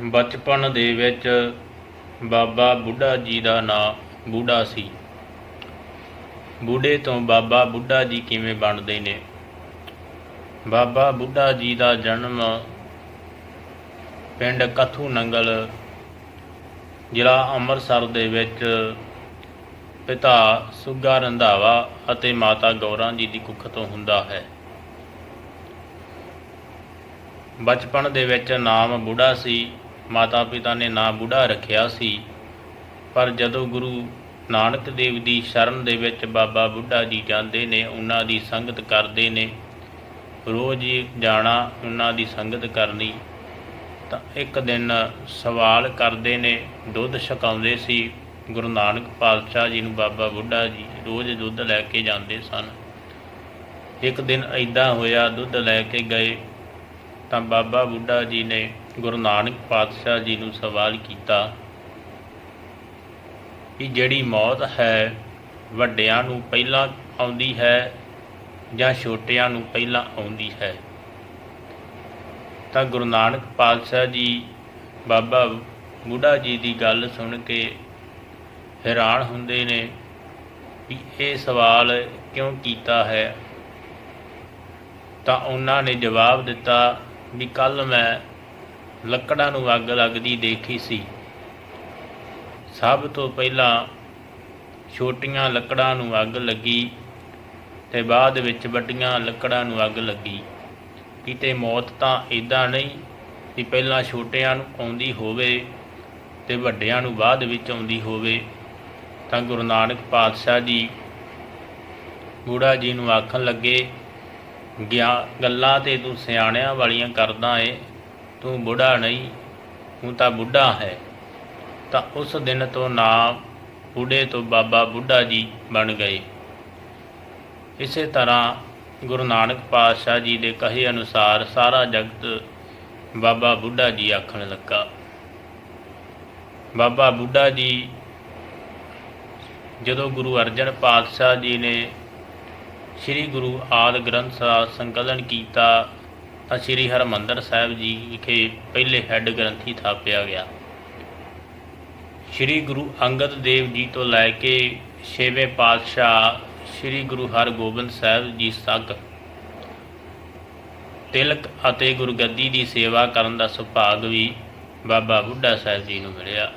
ਬਚਪਨ ਦੇ ਵਿੱਚ ਬਾਬਾ ਬੁੱਢਾ ਜੀ ਦਾ ਨਾਂ ਬੁੱਢਾ ਸੀ। ਬੁੱਢੇ ਤੋਂ ਬਾਬਾ ਬੁੱਢਾ ਜੀ ਕਿਵੇਂ ਬਣਦੇ ਨੇ? ਬਾਬਾ ਬੁੱਢਾ ਜੀ ਦਾ ਜਨਮ ਪਿੰਡ ਕਥੂ ਨੰਗਲ, ਜ਼ਿਲ੍ਹਾ ਅੰਮ੍ਰਿਤਸਰ ਦੇ ਵਿੱਚ ਪਿਤਾ ਸੁੱਗਾ ਰੰਧਾਵਾ ਅਤੇ ਮਾਤਾ ਗੌਰਾਂ ਜੀ ਦੀ ਕੁੱਖ ਤੋਂ ਹੁੰਦਾ ਹੈ। ਬਚਪਨ ਦੇ ਵਿੱਚ ਨਾਮ ਬੁੱਢਾ ਸੀ। ਮਾਤਾ ਪਿਤਾ ਨੇ ਨਾਮ ਬੁੱਢਾ ਰੱਖਿਆ ਸੀ। ਪਰ ਜਦੋਂ ਗੁਰੂ ਨਾਨਕ ਦੇਵ ਦੀ ਸ਼ਰਨ ਦੇ ਵਿੱਚ ਬਾਬਾ ਬੁੱਢਾ ਜੀ ਜਾਂਦੇ ਨੇ, ਉਹਨਾਂ ਦੀ ਸੰਗਤ ਕਰਦੇ ਨੇ। ਰੋਜ਼ ਜਾਣਾ ਉਹਨਾਂ ਦੀ ਸੰਗਤ ਕਰਨੀ। ਤਾਂ ਇੱਕ ਦਿਨ ਸਵਾਲ ਕਰਦੇ ਨੇ, ਦੁੱਧ ਛਕਾਉਂਦੇ ਸੀ ਗੁਰੂ ਨਾਨਕ ਪਾਤਸ਼ਾਹ ਜੀ ਨੂੰ ਬਾਬਾ ਬੁੱਢਾ ਜੀ, ਰੋਜ਼ ਦੁੱਧ ਲੈ ਕੇ ਜਾਂਦੇ ਸਨ। ਇੱਕ ਦਿਨ ਐਦਾਂ ਹੋਇਆ, ਦੁੱਧ ਲੈ ਕੇ ਗਏ ਤਾਂ ਬਾਬਾ ਬੁੱਢਾ ਜੀ ਨੇ ਗੁਰੂ ਨਾਨਕ ਪਾਤਸ਼ਾਹ ਜੀ ਨੂੰ ਸਵਾਲ ਕੀਤਾ ਕਿ ਜਿਹੜੀ ਮੌਤ ਹੈ, ਵੱਡਿਆਂ ਨੂੰ ਪਹਿਲਾਂ ਆਉਂਦੀ ਹੈ ਜਾਂ ਛੋਟਿਆਂ ਨੂੰ ਪਹਿਲਾਂ ਆਉਂਦੀ ਹੈ? ਤਾਂ ਗੁਰੂ ਨਾਨਕ ਪਾਤਸ਼ਾਹ ਜੀ, ਬਾਬਾ ਬੁੱਢਾ ਜੀ ਦੀ ਗੱਲ ਸੁਣ ਕੇ ਹੈਰਾਨ ਹੁੰਦੇ ਨੇ ਵੀ ਇਹ ਸਵਾਲ ਕਿਉਂ ਕੀਤਾ ਹੈ? ਤਾਂ ਉਹਨਾਂ ਨੇ ਜਵਾਬ ਦਿੱਤਾ ਵੀ ਕੱਲ ਮੈਂ ਲੱਕੜਾਂ ਨੂੰ ਅੱਗ ਲੱਗਦੀ ਦੇਖੀ ਸੀ। ਸਭ ਤੋਂ ਪਹਿਲਾਂ ਛੋਟੀਆਂ ਲੱਕੜਾਂ ਨੂੰ ਅੱਗ ਲੱਗੀ ਤੇ ਬਾਅਦ ਵਿੱਚ ਵੱਡੀਆਂ ਲੱਕੜਾਂ ਨੂੰ ਅੱਗ ਲੱਗੀ। ਕਿਤੇ ਮੌਤ ਤਾਂ ਇਦਾਂ ਨਹੀਂ ਕਿ ਪਹਿਲਾਂ ਛੋਟਿਆਂ ਨੂੰ ਆਉਂਦੀ ਹੋਵੇ ਤੇ ਵੱਡਿਆਂ ਨੂੰ ਬਾਅਦ ਵਿੱਚ ਆਉਂਦੀ ਹੋਵੇ। ਤਾਂ ਗੁਰੂ ਨਾਨਕ ਪਾਤਸ਼ਾਹ ਜੀ ਬੁੱਢਾ ਜੀ ਨੂੰ ਆਖਣ ਲੱਗੇ, ਗਿਆ, ਗੱਲਾਂ ਤੇ ਤੂੰ ਸਿਆਣਿਆਂ ਵਾਲੀਆਂ ਕਰਦਾ ਏ। ਤੂੰ ਬੁੱਢਾ ਨਹੀਂ, ਤੂੰ ਤਾਂ ਬੁੱਢਾ ਹੈ। ਤਾਂ ਉਸ ਦਿਨ ਤੋਂ ਨਾਮ ਬੁੱਢੇ ਤੋਂ ਬਾਬਾ ਬੁੱਢਾ ਜੀ ਬਣ ਗਏ। ਇਸੇ ਤਰ੍ਹਾਂ ਗੁਰੂ ਨਾਨਕ ਪਾਤਸ਼ਾਹ ਜੀ ਦੇ ਕਹੇ ਅਨੁਸਾਰ ਸਾਰਾ ਜਗਤ ਬਾਬਾ ਬੁੱਢਾ ਜੀ ਆਖਣ ਲੱਗਾ। ਬਾਬਾ ਬੁੱਢਾ ਜੀ, ਜਦੋਂ ਗੁਰੂ ਅਰਜਨ ਪਾਤਸ਼ਾਹ ਜੀ ਨੇ ਸ੍ਰੀ ਗੁਰੂ ਆਦ ਗ੍ਰੰਥ ਸਾਹਿਬ ਸੰਕਲਨ ਕੀਤਾ ਸ੍ਰੀ ਹਰਮੰਦਰ ਸਾਹਿਬ ਜੀ ਵਿਖੇ ਪਹਿਲੇ ਹੈੱਡ ਗ੍ਰੰਥੀ ਥਾਪਿਆ ਗਿਆ। ਸ੍ਰੀ ਗੁਰੂ ਅੰਗਦ ਦੇਵ ਜੀ ਤੋਂ ਲੈ ਕੇ ਛੇਵੇਂ ਪਾਤਸ਼ਾਹ ਸ੍ਰੀ ਗੁਰੂ ਹਰਗੋਬਿੰਦ ਸਾਹਿਬ ਜੀ ਤੱਕ ਤਿਲਕ ਅਤੇ ਗੁਰਗੱਦੀ ਦੀ ਸੇਵਾ ਕਰਨ ਦਾ ਸੁਭਾਗ ਵੀ ਬਾਬਾ ਬੁੱਢਾ ਸਾਹਿਬ ਜੀ ਨੂੰ ਮਿਲਿਆ।